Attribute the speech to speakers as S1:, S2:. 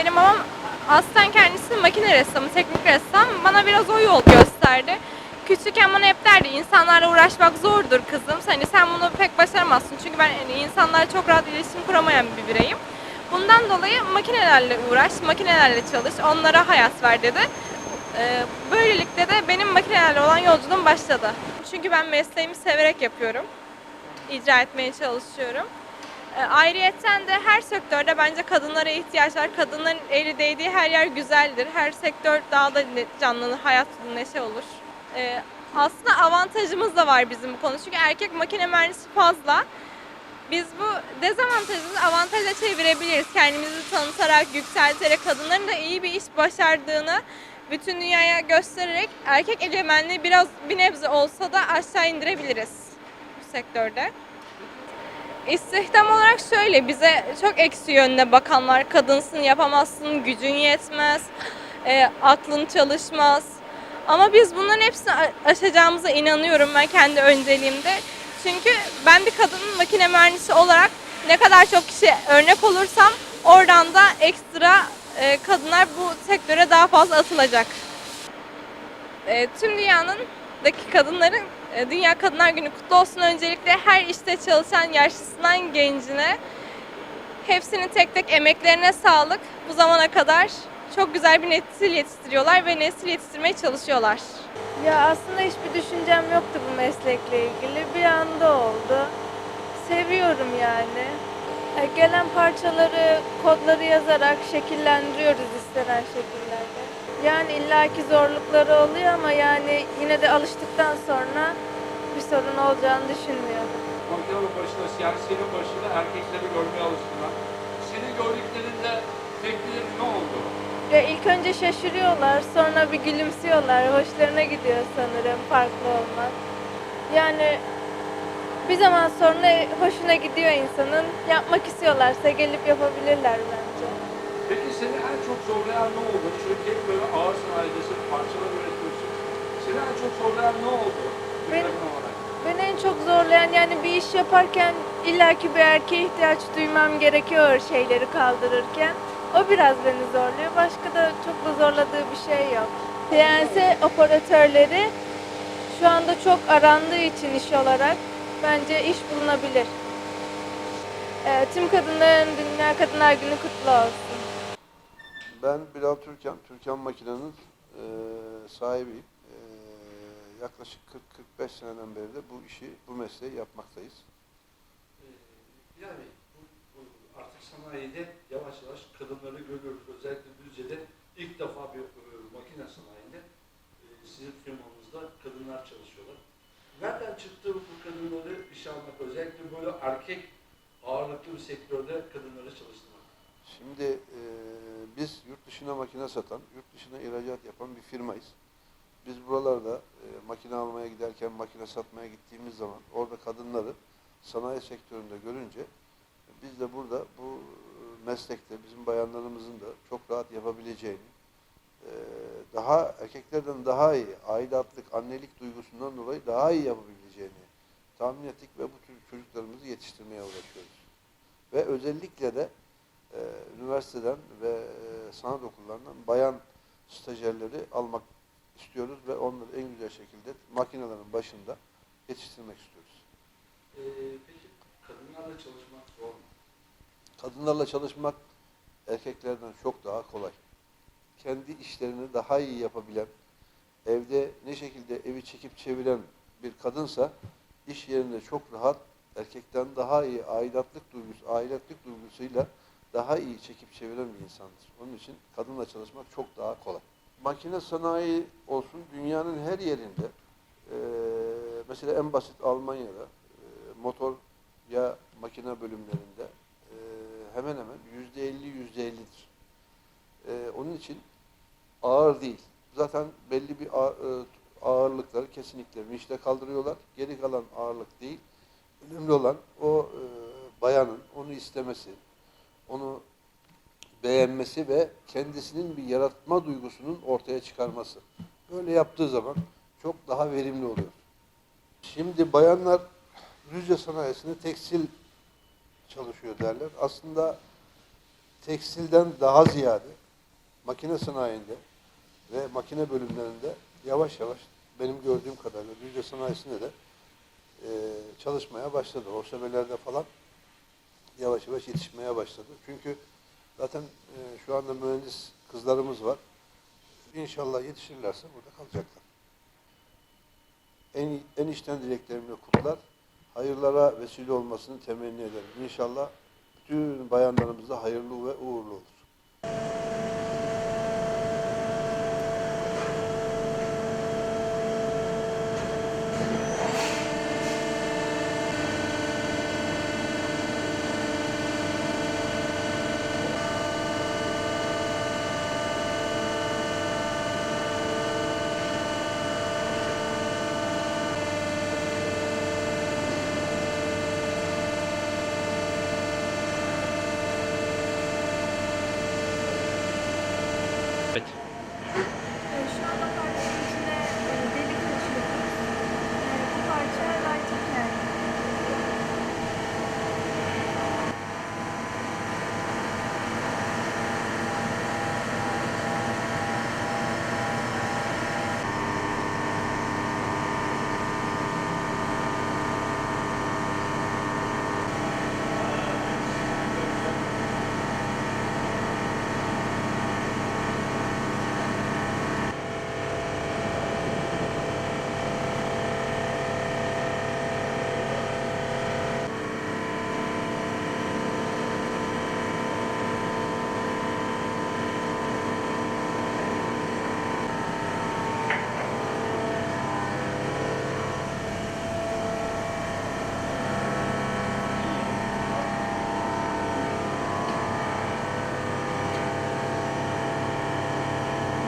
S1: Benim babam aslen kendisi makine ressamı, teknik ressam. Bana biraz o yol gösterdi. Küçükken bana hep derdi insanlarla uğraşmak zordur kızım. Hani sen bunu pek başaramazsın. Çünkü ben hani insanlarla çok rahat iletişim kuramayan bir bireyim. Bundan dolayı makinelerle uğraş, makinelerle çalış, onlara hayat ver dedi. Ee, böylelikle de benim makinelerle olan yolculuğum başladı. Çünkü ben mesleğimi severek yapıyorum. İcra etmeye çalışıyorum. E, Ayrıyetten de her sektörde bence kadınlara ihtiyaç var. Kadınların eli değdiği her yer güzeldir. Her sektör daha da ne- canlanır, hayat neşe olur. E, aslında avantajımız da var bizim bu konu. Çünkü erkek makine mühendisi fazla. Biz bu dezavantajımızı avantaja çevirebiliriz. Kendimizi tanıtarak, yükselterek, kadınların da iyi bir iş başardığını bütün dünyaya göstererek erkek egemenliği biraz bir nebze olsa da aşağı indirebiliriz bu sektörde. İstihdam olarak şöyle bize çok eksi yönüne bakanlar kadınsın yapamazsın gücün yetmez e, aklın çalışmaz ama biz bunların hepsini aşacağımıza inanıyorum ben kendi önceliğimde çünkü ben bir kadının makine mühendisi olarak ne kadar çok kişi örnek olursam oradan da ekstra e, kadınlar bu sektöre daha fazla atılacak. E, tüm dünyanın daki kadınların Dünya Kadınlar Günü kutlu olsun öncelikle her işte çalışan yaşlısından gencine hepsinin tek tek emeklerine sağlık. Bu zamana kadar çok güzel bir nesil yetiştiriyorlar ve nesil yetiştirmeye çalışıyorlar.
S2: Ya aslında hiçbir düşüncem yoktu bu meslekle ilgili. Bir anda oldu. Seviyorum yani. E, Gelen parçaları, kodları yazarak şekillendiriyoruz istenen şekillerde. Yani illaki zorlukları oluyor ama yani yine de alıştıktan sonra bir sorun olacağını düşünmüyorum.
S3: Makinenin başında, siyasiyenin başında erkekleri görmeye alıştılar. Seni gördüklerinde tepkileri ne oldu?
S2: Ya ilk önce şaşırıyorlar, sonra bir gülümsüyorlar. Hoşlarına gidiyor sanırım farklı olmak. Yani bir zaman sonra hoşuna gidiyor insanın. Yapmak istiyorlarsa gelip yapabilirler bence.
S3: Peki seni en çok zorlayan ne oldu? Çünkü hep böyle ağır sanayidesin, parçalar üretiyorsun. Seni en çok zorlayan ne oldu?
S2: Ben-. Beni en çok zorlayan yani bir iş yaparken illaki bir erkeğe ihtiyaç duymam gerekiyor şeyleri kaldırırken. O biraz beni zorluyor. Başka da çok da zorladığı bir şey yok. CNC operatörleri şu anda çok arandığı için iş olarak bence iş bulunabilir. Ee, tüm kadınların Dünya Kadınlar Günü kutlu olsun.
S4: Ben Bilal Türkan, Türkan Makine'nin e, sahibiyim. E, yaklaşık 40-45 seneden beri de bu işi, bu mesleği yapmaktayız.
S3: Ee, Bilal Bey, bu, bu artık sanayide yavaş yavaş kadınları görüyoruz. Özellikle Düzce'de ilk defa bir e, makine sanayinde e, sizin firmanızda kadınlar çalışıyorlar. Nereden çıktı bu kadınları işe almak? Özellikle böyle erkek ağırlıklı bir sektörde kadınları çalıştırmak.
S4: Şimdi e, biz yurt dışına makine satan, yurt dışına ihracat yapan bir firmayız. Biz buralarda e, makine almaya giderken, makine satmaya gittiğimiz zaman orada kadınları sanayi sektöründe görünce biz de burada bu meslekte bizim bayanlarımızın da çok rahat yapabileceğini, e, daha erkeklerden daha iyi aidatlık, annelik duygusundan dolayı daha iyi yapabileceğini tahmin ettik ve bu tür çocuklarımızı yetiştirmeye uğraşıyoruz. Ve özellikle de e, üniversiteden ve e, sanat okullarından bayan stajyerleri almak istiyoruz ve onları en güzel şekilde makinelerin başında yetiştirmek istiyoruz.
S3: Ee, peki kadınlarla çalışmak zor mu?
S4: Kadınlarla çalışmak erkeklerden çok daha kolay. Kendi işlerini daha iyi yapabilen, evde ne şekilde evi çekip çeviren bir kadınsa iş yerinde çok rahat erkekten daha iyi aidatlık duygusu, aidatlık duygusuyla daha iyi çekip çeviren bir insandır. Onun için kadınla çalışmak çok daha kolay. Makine sanayi olsun dünyanın her yerinde eee, mesela en basit Almanya'da eee, motor ya makine bölümlerinde eee, hemen hemen yüzde elli yüzde ellidir. Onun için ağır değil. Zaten belli bir ağırlıkları kesinlikle vinçle kaldırıyorlar. Geri kalan ağırlık değil. Önemli olan o eee, bayanın onu istemesi, onu beğenmesi ve kendisinin bir yaratma duygusunun ortaya çıkarması. Böyle yaptığı zaman çok daha verimli oluyor. Şimdi bayanlar Düzce sanayisinde tekstil çalışıyor derler. Aslında tekstilden daha ziyade makine sanayinde ve makine bölümlerinde yavaş yavaş benim gördüğüm kadarıyla Düzce sanayisinde de e, çalışmaya başladı. Horsebelerde falan yavaş yavaş yetişmeye başladı. Çünkü zaten e, şu anda mühendis kızlarımız var. İnşallah yetişirlerse burada kalacaklar. En, en içten dileklerimle kutlar. Hayırlara vesile olmasını temenni ederim. İnşallah bütün bayanlarımız da hayırlı ve uğurlu olur.